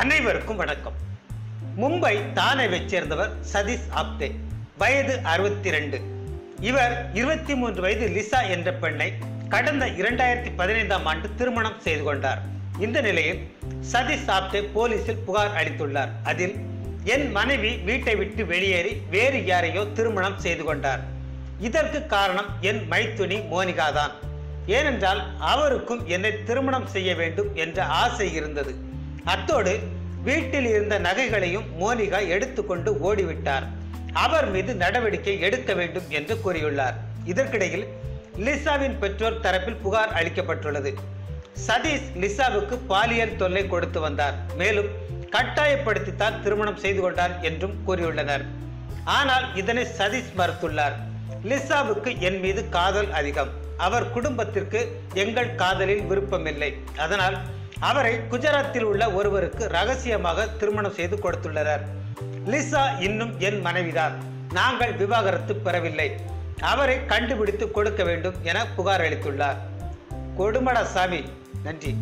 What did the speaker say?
அனைவருக்கும் வணக்கம். மும்பை தானேவைச் சேர்ந்தவர் சதீஷ் ஆப்தே. வயது அறுபத்தி ரெண்டு இவர் இருபத்தி மூன்று வயது லிசா என்ற பெண்ணை கடந்த இரண்டாயிரத்தி பதினைந்தாம் ஆண்டு திருமணம் செய்து கொண்டார். இந்த நிலையில் சதீஷ் ஆப்தே போலீசில் புகார் அளித்துள்ளார். அதில் என் மனைவி வீட்டை விட்டு வெளியேறி வேறு யாரையோ திருமணம் செய்து கொண்டார். இதற்கு காரணம் என் மைத்துனி மோனிகா தான் ஏனென்றால் அவருக்கும் என்னை திருமணம் செய்ய வேண்டும் என்ற ஆசை இருந்தது. அத்தோடு வீட்டில் இருந்த நகைகளையும் மோனிகா எடுத்துக்கொண்டு ஓடிவிட்டார். அவர் மீது நடவடிக்கை எடுக்க வேண்டும் என்று கூறியுள்ளார். இதற்கிடையில் லிசாவின் பெற்றோர் தரப்பில் புகார் அளிக்கப்பட்டுள்ளது. சதீஷ் லிசாவுக்கு பாலியல் தொல்லை கொடுத்து வந்தார். மேலும் கட்டாயப்படுத்தித்தான் திருமணம் செய்து கொண்டார் என்றும் கூறியுள்ளனர். ஆனால் இதனை சதீஷ் மறுத்துள்ளார். லிசாவுக்கு என் மீது காதல் அதிகம். அவர் குடும்பத்திற்கு எங்கள் காதலில் விருப்பமில்லை. அதனால் அவரை குஜராத்தில் உள்ள ஒருவருக்கு ரகசியமாக திருமணம் செய்து கொடுத்துள்ளனர். லிசா இன்னும் என் மனைவிதான். நாங்கள் விவாகரத்து பெறவில்லை. அவரை கண்டுபிடித்து கொடுக்க வேண்டும் என புகார் அளித்துள்ளார். கொடுமடா சாமி. நன்றி.